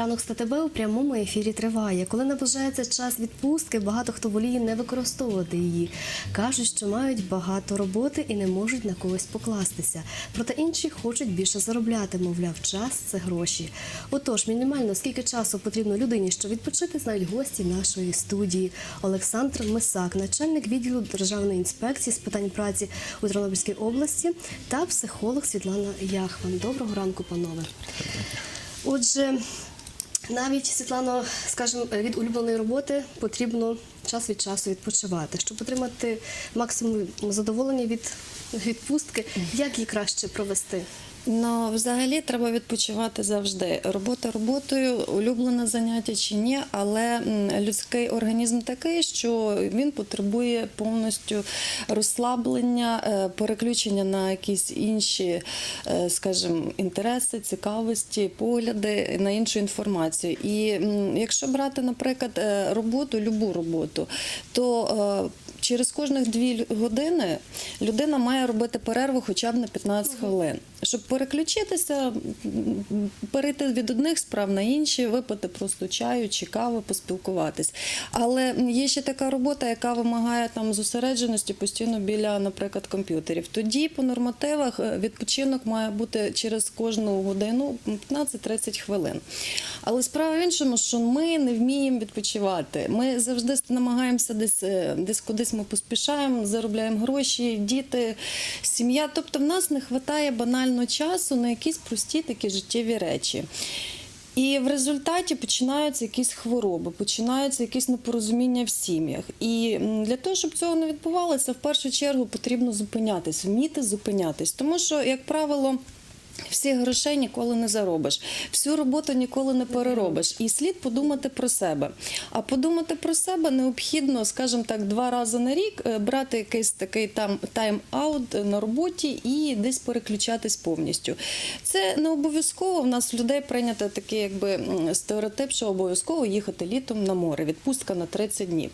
Ранок з у прямому ефірі триває. Коли наближається час відпустки, багато хто воліє не використовувати її. Кажуть, що мають багато роботи і не можуть на когось покластися. Проте інші хочуть більше заробляти. Мовляв, час це гроші. Отож, мінімально скільки часу потрібно людині, щоб відпочити, знають гості нашої студії. Олександр Мисак, начальник відділу Державної інспекції з питань праці у Тернопільській області, та психолог Світлана Яхман. Доброго ранку, панове. Отже, навіть Світлано, скажімо, від улюбленої роботи потрібно час від часу відпочивати, щоб отримати максимум задоволення від відпустки. Як її краще провести? Ну, взагалі треба відпочивати завжди. Робота роботою, улюблене заняття чи ні, але людський організм такий, що він потребує повністю розслаблення, е, переключення на якісь інші, е, скажімо, інтереси, цікавості, погляди на іншу інформацію. І якщо брати, наприклад, е, роботу, любу роботу, то Через кожних дві години людина має робити перерву хоча б на 15 хвилин, щоб переключитися, перейти від одних справ на інші, випити просто чаю чи кави, поспілкуватись. Але є ще така робота, яка вимагає там зосередженості постійно біля, наприклад, комп'ютерів. Тоді по нормативах е, відпочинок має бути через кожну годину 15-30 хвилин. Але справа в іншому, що ми не вміємо відпочивати. Ми завжди намагаємося десь, е, десь кудись ми поспішаємо, заробляємо гроші, діти, сім'я. Тобто в нас не вистачає банально часу на якісь прості такі життєві речі. І в результаті починаються якісь хвороби, починаються якісь непорозуміння в сім'ях. І для того, щоб цього не відбувалося, в першу чергу потрібно зупинятись, вміти зупинятись. Тому що, як правило, всіх грошей ніколи не заробиш, всю роботу ніколи не переробиш. І слід подумати про себе. А подумати про себе необхідно, скажімо так, два рази на рік е, брати якийсь такий там тайм-аут на роботі і десь переключатись повністю. Це не обов'язково. В нас в людей прийнято такий якби стереотип, що обов'язково їхати літом на море, відпустка на 30 днів.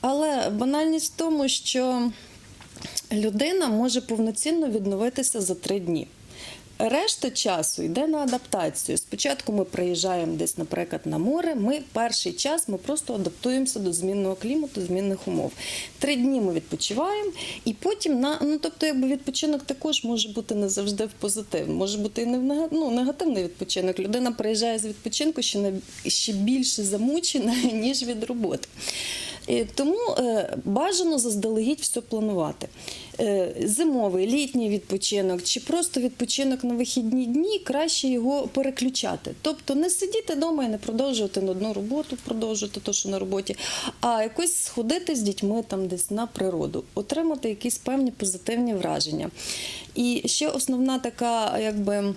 Але банальність в тому, що людина може повноцінно відновитися за три дні. Решта часу йде на адаптацію. Спочатку ми приїжджаємо десь, наприклад, на море. Ми перший час ми просто адаптуємося до змінного клімату, змінних умов. Три дні ми відпочиваємо, і потім на ну тобто, якби відпочинок також може бути не завжди в позитив, може бути і не в ну, негативний відпочинок. Людина приїжджає з відпочинку ще на ще більше замучена ніж від роботи. І Тому е, бажано заздалегідь все планувати. Е, Зимовий, літній відпочинок чи просто відпочинок на вихідні дні, краще його переключати. Тобто не сидіти вдома і не продовжувати на одну роботу, продовжувати те, що на роботі, а якось сходити з дітьми там десь на природу, отримати якісь певні позитивні враження. І ще основна така, якби.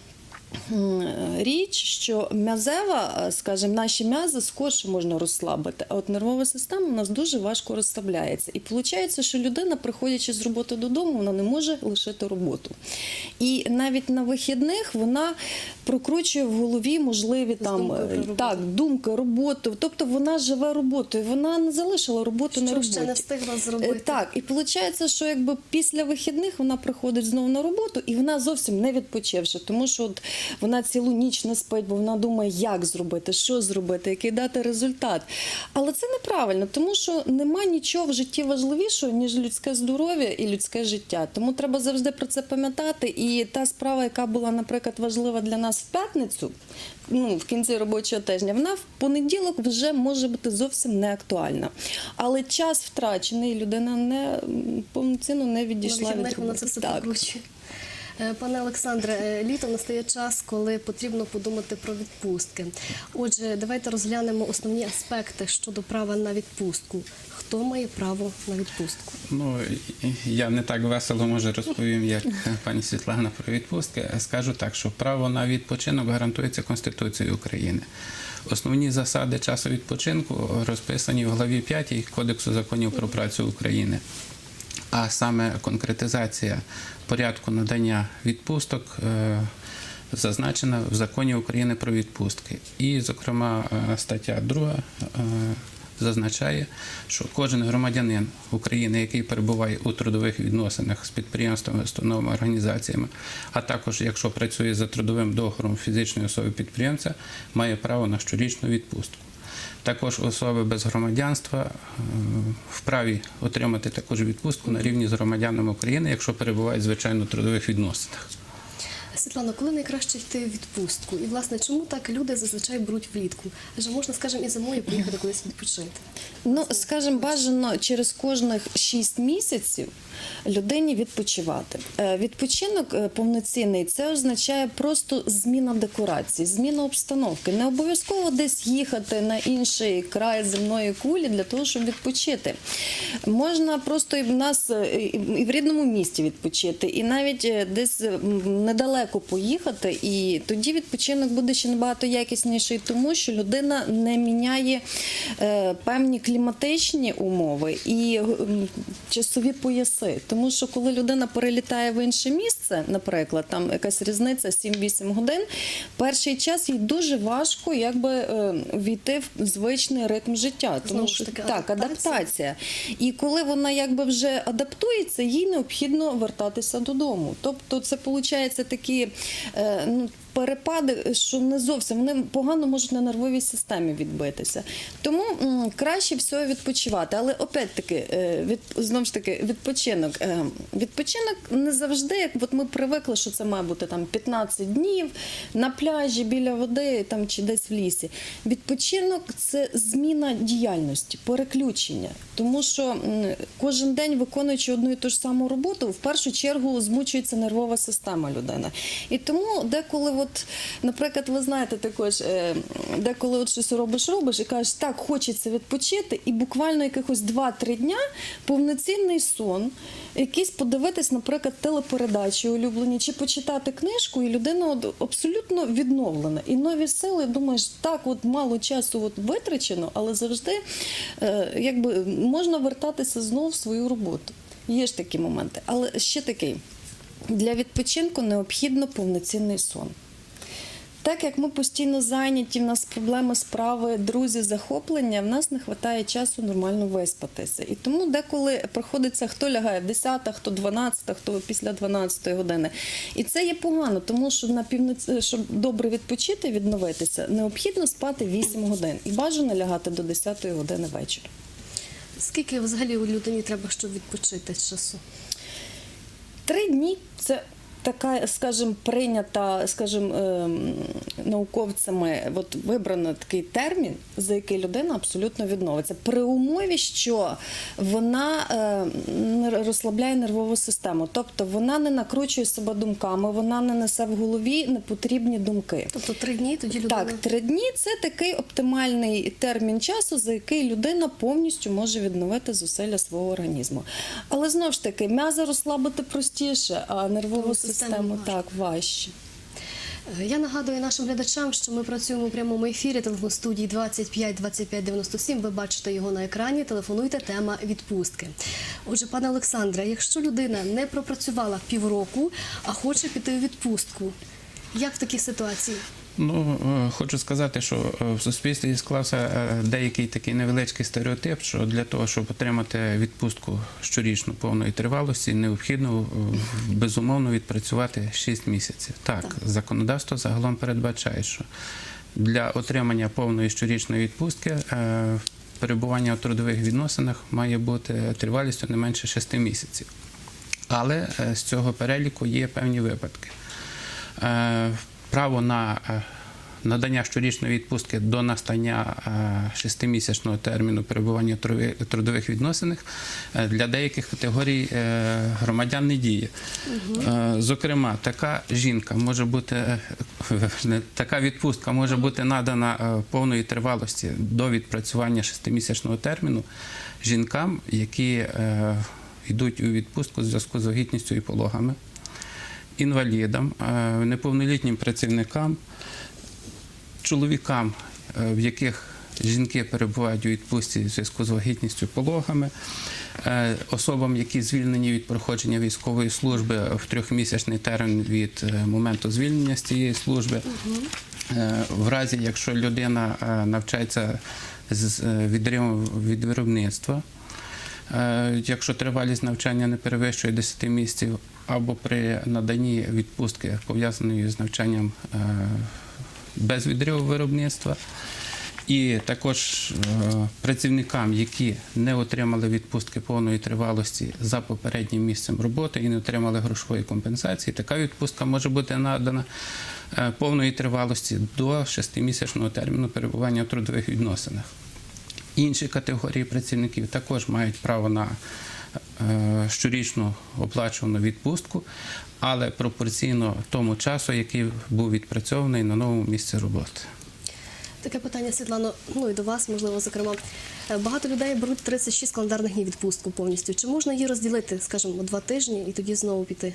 Річ, що м'язева, е, скажімо, наші м'язи скорше можна розслабити, а от нервова система у нас дуже важко розслабляється. І виходить, що людина, приходячи з роботи додому, вона не може лишити роботу. І навіть на вихідних вона прокручує в голові можливі там про е, так, думки, роботу. Тобто вона живе роботою, вона не залишила роботу на Що роботі. ще не встигла Е, зробити? Так, і виходить, що якби після вихідних вона приходить знову на роботу, і вона зовсім не відпочивши, тому що от вона цілу ніч не спить, бо вона думає, як зробити, що зробити, який дати результат. Але це неправильно, тому що нема нічого в житті важливішого, ніж людське здоров'я і людське життя. Тому треба завжди про це пам'ятати. І та справа, яка була, наприклад, важлива для нас в п'ятницю. Ну, в кінці робочого тижня, вона в понеділок вже може бути зовсім не актуальна. Але час втрачений, людина не повноцінно не відійшла від роботи. це все Так. Е, Пане Олександре, е, літом настає час, коли потрібно подумати про відпустки. Отже, давайте розглянемо основні аспекти щодо права на відпустку. Хто має право на відпустку? Ну, я не так весело може розповім, як пані Світлана про відпустки. Скажу так, що право на відпочинок гарантується Конституцією України. Основні засади часу відпочинку розписані в главі 5 Кодексу законів про працю України. А саме конкретизація порядку надання відпусток е, зазначена в законі України про відпустки. І, зокрема, е, стаття 2 е, зазначає, що кожен громадянин України, який перебуває у трудових відносинах з підприємствами, установами, організаціями, а також якщо працює за трудовим договором фізичної особи підприємця, має право на щорічну відпустку. Також особи без громадянства е, вправі отримати також відпустку на рівні з громадянами України, якщо перебувають звичайно в трудових відносинах. Світлана, коли найкраще йти в відпустку? І власне, чому так люди зазвичай беруть влітку? Адже можна, скажімо, і зимою поїхати кудись відпочити. Ну, скажімо, бажано через кожних 6 місяців людині відпочивати. Е, Відпочинок е, повноцінний це означає просто зміна декорацій, зміна обстановки. Не обов'язково десь їхати на інший край земної кулі для того, щоб відпочити. Можна просто і в нас е, і в рідному місті відпочити, і навіть десь м, недалеко поїхати, і тоді відпочинок буде ще набагато якісніший, тому що людина не міняє е, певні кліматичні умови і м, часові пояси. Тому що коли людина перелітає в інше місце, наприклад, там якась різниця 7-8 годин, перший час їй дуже важко якби е, війти в звичний ритм життя. Тому Знову що таки, так, адаптація. адаптація. І коли вона якби вже адаптується, їй необхідно вертатися додому. Тобто, це виходить такі е, ну, перепади, що не зовсім вони погано можуть на нервовій системі відбитися. Тому краще всього відпочивати. Але опять-таки, е, від, знову ж таки, відпочинок. Е, відпочинок не завжди, як от ми привикли, що це має бути там 15 днів на пляжі біля води там, чи десь в лісі. Відпочинок це зміна діяльності, переключення. Тому що кожен день, виконуючи одну і ту ж саму роботу, в першу чергу змучується нервова система людини. І тому деколи, от, наприклад, ви знаєте також, е, деколи от щось робиш, робиш і кажеш, так, хочеться відпочити, і буквально якихось 2-3 дня повноцінний сон, якийсь подивитись, наприклад, телепередачі улюблені, чи почитати книжку, і людина от абсолютно відновлена. І нові сили, думаєш, так, от мало часу от витрачено, але завжди е, якби можна вертатися знову в свою роботу. Є ж такі моменти. Але ще такий. Для відпочинку необхідно повноцінний сон. Так як ми постійно зайняті, в нас проблеми, справи, друзі, захоплення, в нас не вистачає часу нормально виспатися. І тому деколи приходиться, хто лягає в 10, хто 12, хто після 12 години. І це є погано, тому що на півноці, щоб добре відпочити, відновитися, необхідно спати 8 годин і бажано лягати до 10 години вечора. Скільки взагалі у людині треба, щоб відпочити з часу? Три дні це така, скажімо, прийнята, скажімо, ем, науковцями, от вибрано такий термін, за який людина абсолютно відновиться. При умові, що вона е, не розслабляє нервову систему, тобто вона не накручує себе думками, вона не несе в голові непотрібні думки. Тобто три дні тоді людина. Так, три дні це такий оптимальний термін часу, за який людина повністю може відновити зусилля свого організму. Але знову ж таки, м'язи розслабити простіше, а Нервову систему систему так важче. Е, Я нагадую нашим глядачам, що ми працюємо у прямому ефірі телефон студії 25 25 97. Ви бачите його на екрані. Телефонуйте. Тема відпустки. Отже, пане Олександре, якщо людина не пропрацювала півроку, а хоче піти у відпустку, як в такій ситуації? Ну, е, хочу сказати, що е, в суспільстві склався е, деякий такий невеличкий стереотип, що для того, щоб отримати відпустку щорічну повної тривалості, необхідно безумовно відпрацювати 6 місяців. Так, Так. законодавство загалом передбачає, що для отримання повної щорічної відпустки перебування у трудових відносинах має бути тривалістю не менше 6 місяців. Але з цього переліку є певні випадки. Право на е, надання щорічної відпустки до настання е, шестимісячного терміну перебування в трудових відносинах е, для деяких категорій громадян не діє. Зокрема, така жінка може бути така відпустка може бути надана повної тривалості до відпрацювання шестимісячного терміну жінкам, які йдуть у відпустку в зв'язку з вагітністю і пологами інвалідам, е, неповнолітнім працівникам, чоловікам, е, в яких жінки перебувають у відпустці в зв'язку з вагітністю пологами, е, особам, які звільнені від проходження військової служби в трьохмісячний термін від моменту звільнення з цієї служби. В разі, якщо людина навчається з відривом від виробництва, якщо тривалість навчання не перевищує 10 місяців, або при наданні відпустки пов'язаної з навчанням е, без відриву виробництва, і також е, працівникам, які не отримали відпустки повної тривалості за попереднім місцем роботи і не отримали грошової компенсації, така відпустка може бути надана е, повної тривалості до 6-місячного терміну перебування в трудових відносинах. Інші категорії працівників також мають право на е, щорічну оплачувану відпустку, але пропорційно тому часу, який був відпрацьований на новому місці роботи. Таке питання, Світлано, ну і до вас, можливо, зокрема. Е, Багато людей беруть 36 календарних днів відпустку повністю. Чи можна її розділити, скажімо, два тижні і тоді знову піти?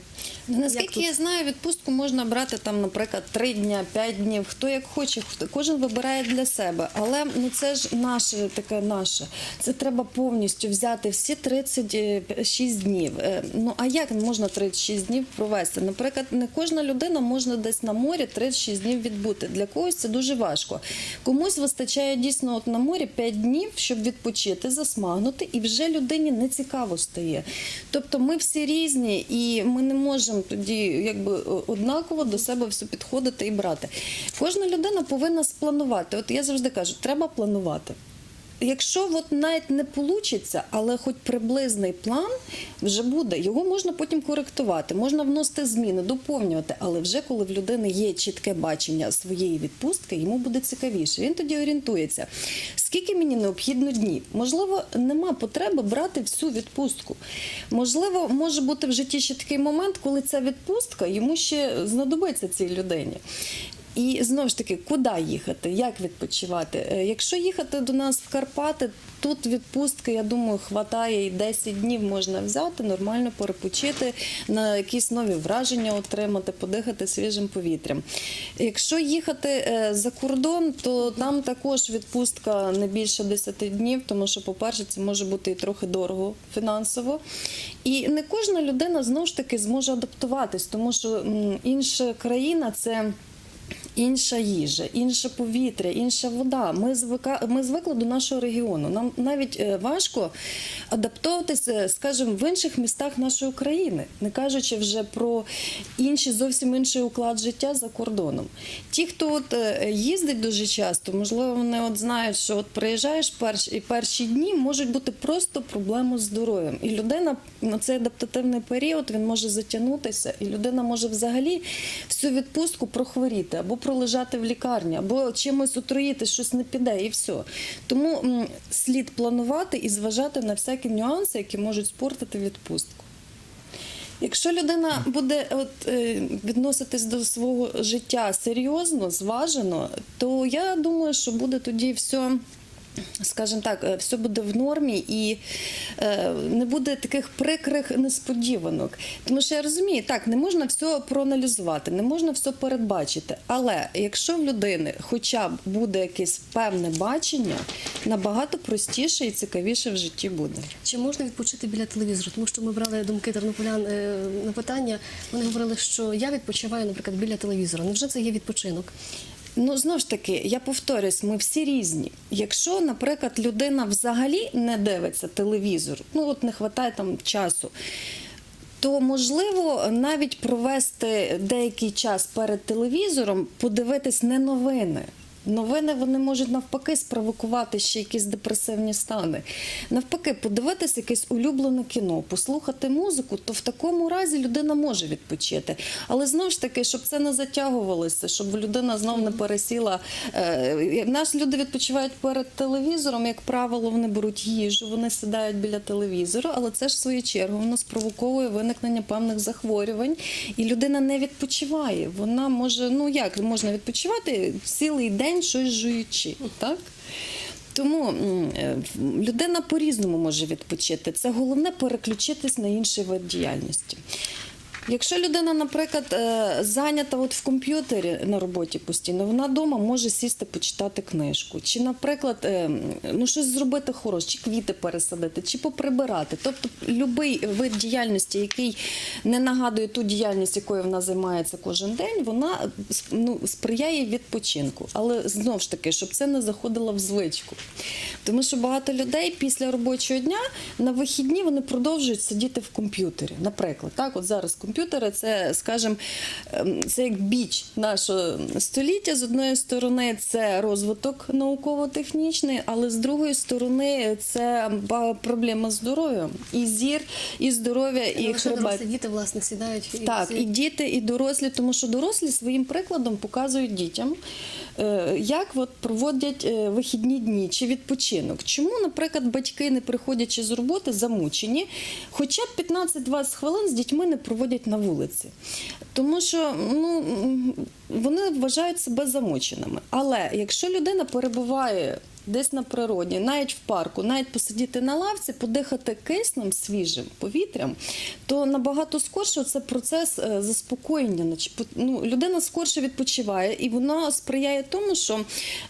Наскільки я знаю, відпустку можна брати там, наприклад, три дня, п'ять днів, хто як хоче, кожен вибирає для себе. Але ну це ж наше таке наше. Це треба повністю взяти всі 36 днів. Е, Ну а як можна 36 днів провести? Наприклад, не кожна людина може десь на морі 36 днів відбути. Для когось це дуже важко. Комусь вистачає дійсно от на морі 5 днів, щоб відпочити, засмагнути, і вже людині не цікаво стає. Тобто ми всі різні, і ми не можемо тоді якби однаково до себе все підходити і брати. Кожна людина повинна спланувати. От я завжди кажу, треба планувати. Якщо от навіть не вийде, але хоч приблизний план вже буде, його можна потім коректувати, можна вносити зміни, доповнювати. Але вже коли в людини є чітке бачення своєї відпустки, йому буде цікавіше. Він тоді орієнтується. Скільки мені необхідно днів? Можливо, нема потреби брати всю відпустку. Можливо, може бути в житті ще такий момент, коли ця відпустка йому ще знадобиться цій людині. І знову ж таки, куди їхати, як відпочивати? Е, Якщо їхати до нас в Карпати, тут відпустки, я думаю, хватає і 10 днів можна взяти, нормально перепочити, на якісь нові враження отримати, подихати свіжим повітрям. Якщо їхати е, за кордон, то там також відпустка не більше 10 днів, тому що, по-перше, це може бути і трохи дорого фінансово. І не кожна людина знову ж таки зможе адаптуватись, тому що інша країна це. Інша їжа, інше повітря, інша вода. Ми звика, ми звикли до нашого регіону. Нам навіть е, важко адаптовуватися, скажімо, в інших містах нашої країни, не кажучи вже про інші зовсім інший уклад життя за кордоном. Ті, хто от е, їздить дуже часто, можливо, вони от знають, що от приїжджаєш перш, і перші дні можуть бути просто проблеми з здоров'ям. І людина на цей адаптативний період він може затягнутися, і людина може взагалі всю відпустку прохворіти або пролежати в лікарні, або чимось отруїти, щось не піде, і все. Тому слід планувати і зважати на всякі нюанси, які можуть спортити відпустку. Якщо людина буде от, е, відноситись до свого життя серйозно, зважено, то я думаю, що буде тоді все. Скажімо так, е, все буде в нормі і е, не буде таких прикрих несподіванок. Тому що я розумію, так, не можна все проаналізувати, не можна все передбачити. Але якщо в людини хоча б буде якесь певне бачення, набагато простіше і цікавіше в житті буде. Чи можна відпочити біля телевізору? Тому що ми брали думки тернополян е, на питання. Вони говорили, що я відпочиваю, наприклад, біля телевізора. Невже це є відпочинок? Ну, знову ж таки, я повторюсь, ми всі різні. Якщо, наприклад, людина взагалі не дивиться телевізор, ну от не вистачає там часу. То можливо навіть провести деякий час перед телевізором, подивитись не новини. Новини вони можуть навпаки спровокувати ще якісь депресивні стани. Навпаки, подивитися якесь улюблене кіно, послухати музику, то в такому разі людина може відпочити. Але знову ж таки, щоб це не затягувалося, щоб людина знов не пересіла. Е, Наші люди відпочивають перед телевізором, як правило, вони беруть їжу, вони сідають біля телевізору, але це ж в свою чергу воно спровоковує виникнення певних захворювань, і людина не відпочиває. Вона може, ну як можна відпочивати цілий день щось жуючи, так? Тому е, людина по-різному може відпочити. Це головне переключитись на інший вид діяльності. Якщо людина, наприклад, е, зайнята от в комп'ютері на роботі постійно, вона вдома може сісти почитати книжку, чи, наприклад, е, ну щось зробити хороше, чи квіти пересадити, чи поприбирати. Тобто, будь-який вид діяльності, який не нагадує ту діяльність, якою вона займається кожен день, вона ну, сприяє відпочинку. Але знову ж таки, щоб це не заходило в звичку. Тому що багато людей після робочого дня на вихідні вони продовжують сидіти в комп'ютері. Наприклад, так, от зараз комп'ютери це, скажімо, ем, це як біч нашого століття. З одної сторони, це розвиток науково-технічний, але з другої сторони, це проблема з здоров'ям. І зір, і здоров'я, І хребет. дорослі діти, власне, сідають і Так, і діти, і дорослі, тому що дорослі своїм прикладом показують дітям, е, як от проводять е, вихідні дні чи відпочинок. Чому, наприклад, батьки, не приходячи з роботи, замучені, хоча б 15-20 хвилин з дітьми не проводять на вулиці. Тому що ну, вони вважають себе замученими. Але якщо людина перебуває десь на природі, навіть в парку, навіть посидіти на лавці, подихати киснем свіжим повітрям, то набагато скорше це процес е, заспокоєння. Ну, людина скорше відпочиває, і воно сприяє тому, що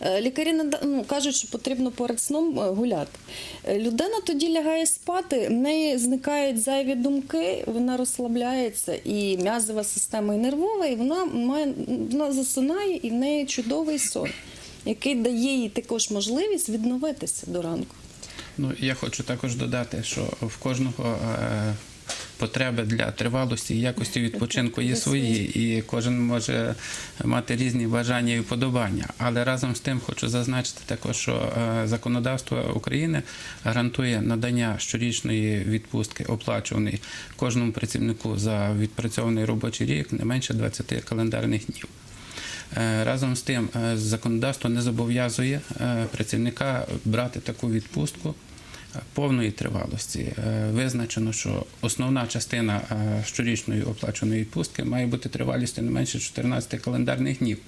е, лікарі ну, кажуть, що потрібно перед сном е, гуляти. Людина тоді лягає спати, в неї зникають зайві думки, вона розслабляється, і м'язова система, і нервова, і вона має вона засинає, і в неї чудовий сон, який дає їй також можливість відновитися до ранку. Ну, я хочу також додати, що в кожного е, потреби для тривалості і якості відпочинку є свої, і кожен може мати різні бажання і вподобання. Але разом з тим хочу зазначити також, що е, законодавство України гарантує надання щорічної відпустки оплачуваної кожному працівнику за відпрацьований робочий рік не менше 20 календарних днів. Е, Разом з тим, е, законодавство не зобов'язує е, працівника брати таку відпустку повної тривалості. Визначено, що основна частина щорічної оплаченої відпустки має бути тривалістю не менше 14 календарних днів.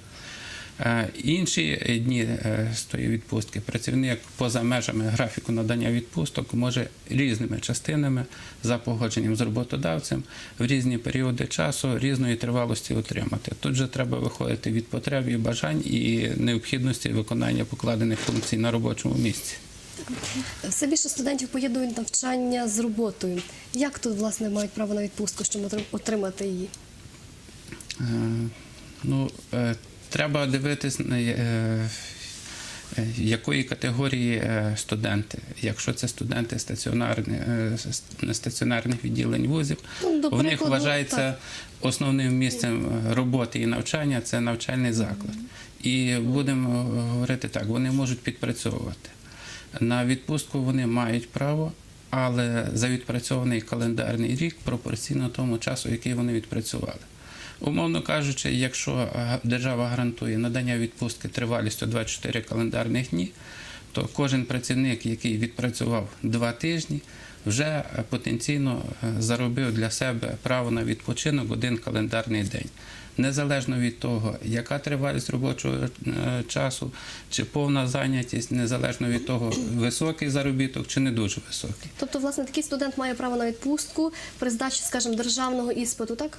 Е, Інші дні е, з тої відпустки працівник поза межами графіку надання відпусток може різними частинами за погодженням з роботодавцем в різні періоди часу різної тривалості отримати. Тут же треба виходити від потреб і бажань і необхідності виконання покладених функцій на робочому місці. Все більше студентів поєднують навчання з роботою. Як тут, власне, мають право на відпустку, щоб отримати її? Е, Ну, е, треба дивитись, е, е, якої категорії е, студенти. Якщо це студенти стаціонарних, стаціонарних відділень вузів, Ну, в них вважається так. основним місцем роботи і навчання це навчальний заклад. І будемо говорити так, вони можуть підпрацьовувати. На відпустку вони мають право, але за відпрацьований календарний рік пропорційно тому часу, який вони відпрацювали. Умовно кажучи, якщо е, держава гарантує надання відпустки тривалістю 24 календарних дні, то кожен працівник, який відпрацював два тижні, вже е, потенційно е, заробив для себе право на відпочинок один календарний день. Незалежно від того, яка тривалість робочого часу, чи повна зайнятість, незалежно від того, високий заробіток чи не дуже високий. Тобто, власне, такий студент має право на відпустку при здачі, скажімо, державного іспиту, так?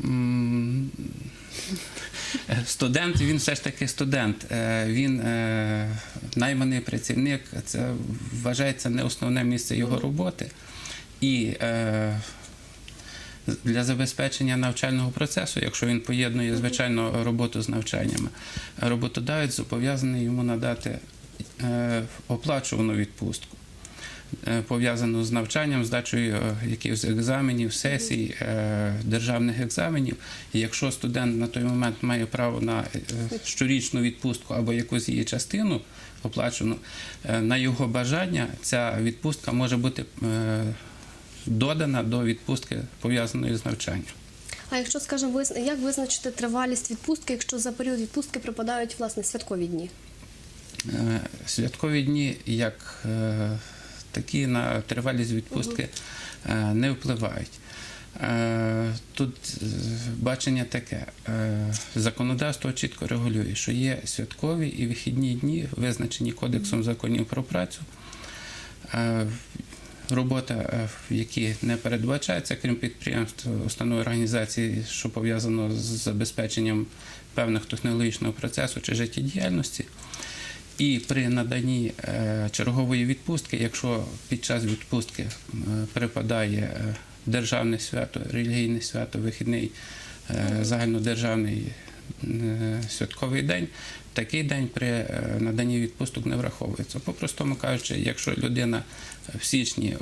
Студент, він все ж таки студент. Е, Він е, найманий працівник, це вважається не основне місце його роботи. І е, для забезпечення навчального процесу, якщо він поєднує звичайно роботу з навчаннями, роботодавець зобов'язаний йому надати оплачувану відпустку. Е, Пов'язану з навчанням, здачею е, якихось екзаменів, сесій, е, державних екзаменів. І якщо студент на той момент має право на щорічну відпустку або якусь її частину оплачену, на його бажання ця відпустка може бути додана до відпустки пов'язаної з навчанням. А якщо, скажімо, як визначити тривалість відпустки, якщо за період відпустки припадають власне святкові дні? Святкові дні, як такі на тривалість відпустки е, не впливають. Е, Тут е, бачення таке: законодавство чітко регулює, що є святкові і вихідні дні, визначені Кодексом законів про працю. Робота, в які не передбачається, крім підприємств, установ організації, що пов'язано з забезпеченням певних технологічного процесу чи життєдіяльності. І при наданні е, чергової відпустки, якщо під час відпустки е, припадає е, державне свято, релігійне свято, вихідний загальнодержавний святковий день, такий день при наданні відпусток не враховується. По-простому кажучи, якщо людина в січні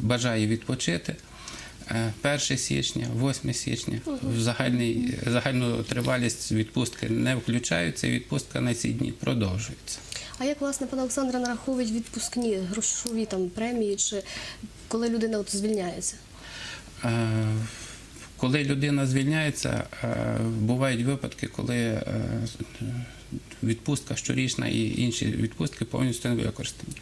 бажає відпочити, 1 січня, 8 січня в загальний, загальну тривалість відпустки не включаються, і відпустка на ці дні продовжується. А як власне пане Олександре нараховують відпускні грошові там премії, чи коли людина от звільняється? Е, Коли людина звільняється, е, бувають випадки, коли е, відпустка щорічна і інші відпустки повністю не використані.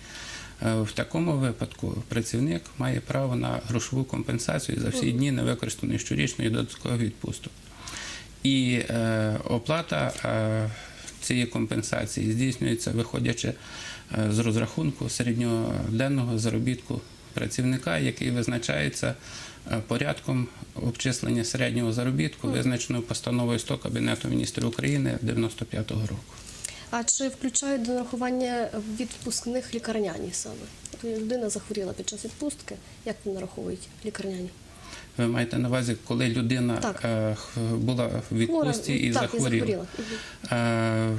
Е, В такому випадку працівник має право на грошову компенсацію за всі дні невикористаної щорічної додаткової відпусток. І е, оплата е, цієї компенсації здійснюється, виходячи е, з розрахунку середньоденного заробітку працівника, який визначається е, порядком обчислення середнього заробітку, визначеною постановою 100 Кабінету міністрів України 95-го року. А чи включають до нарахування відпускних лікарняні саме? От Людина захворіла під час відпустки, як вони нараховують лікарняні? Ви маєте на увазі, коли людина Так. е, була в відпустці і так, захворіла. І захворіла. Е,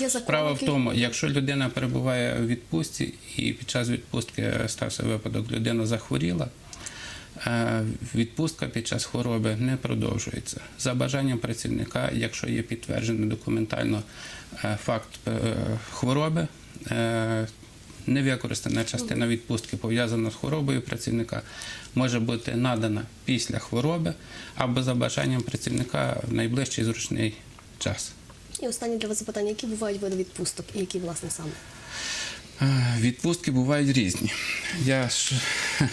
Є Справа в тому, якщо людина перебуває в відпустці і під час відпустки стався випадок, людина захворіла, відпустка під час хвороби не продовжується. За бажанням працівника, якщо є підтверджений документально е, факт е, хвороби, е, невикористана частина відпустки пов'язана з хворобою працівника може бути надана після хвороби або за бажанням працівника в найближчий зручний час. І останнє для вас запитання, які бувають види відпусток і які, власне, саме? Е, Відпустки бувають різні. Я е,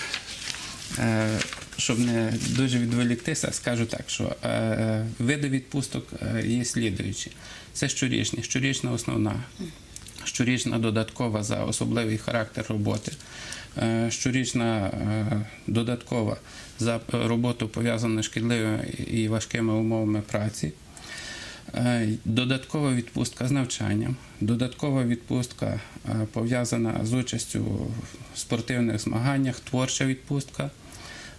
щоб не дуже відволіктися, скажу так, що е, види відпусток е, є слідуючі. Це щорічні, щорічна основна, щорічна додаткова за особливий характер роботи, е, щорічна е, додаткова за роботу пов'язану з шкідливими і важкими умовами праці. Е, Додаткова відпустка з навчанням, додаткова відпустка е, пов'язана з участю в спортивних змаганнях, творча відпустка.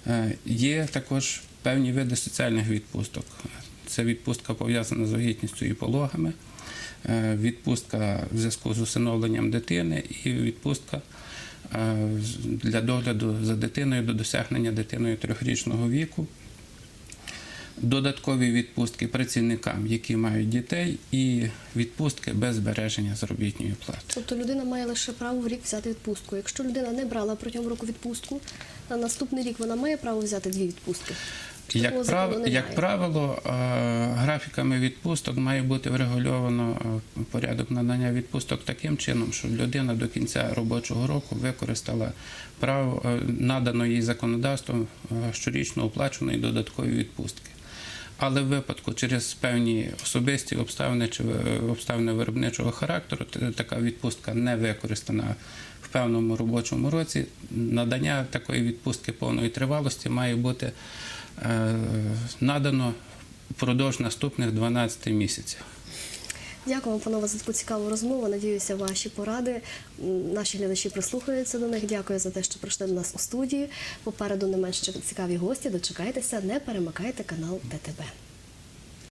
Е, Є також певні види соціальних відпусток. Це відпустка пов'язана з вагітністю і пологами, відпустка в зв'язку з усиновленням дитини і відпустка для догляду за дитиною до досягнення дитиною трьохрічного віку додаткові відпустки працівникам, які мають дітей, і відпустки без збереження заробітної плати. Тобто людина має лише право в рік взяти відпустку. Якщо людина не брала протягом року відпустку, на наступний рік вона має право взяти дві відпустки. Як, прав... як правило, е, графіками відпусток має бути врегульовано е, порядок надання відпусток таким чином, щоб людина до кінця робочого року використала право е, надано їй законодавством щорічно оплаченої додаткової відпустки. Але в випадку через певні особисті обставини чи е, обставини виробничого характеру така відпустка не використана в певному робочому році. Надання такої відпустки повної тривалості має бути е, надано впродовж наступних 12 місяців. Дякую вам, панове, за таку цікаву розмову. Надіюся, ваші поради. Наші глядачі прислухаються до них. Дякую за те, що прийшли до нас у студії. Попереду не менш цікаві гості. Дочекайтеся, не перемикайте канал ДТБ.